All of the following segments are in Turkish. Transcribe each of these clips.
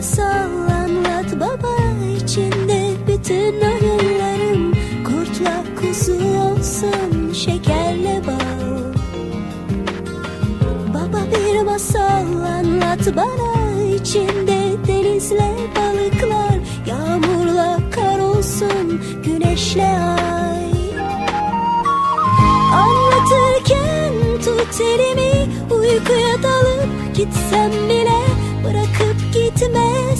masal anlat baba içinde bütün oyunlarım kurtla kuzu olsun şekerle bal. Baba bir masal anlat bana içinde denizle balıklar yağmurla kar olsun güneşle ay. Anlatırken tut elimi uykuya dalıp gitsem bile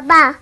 Baba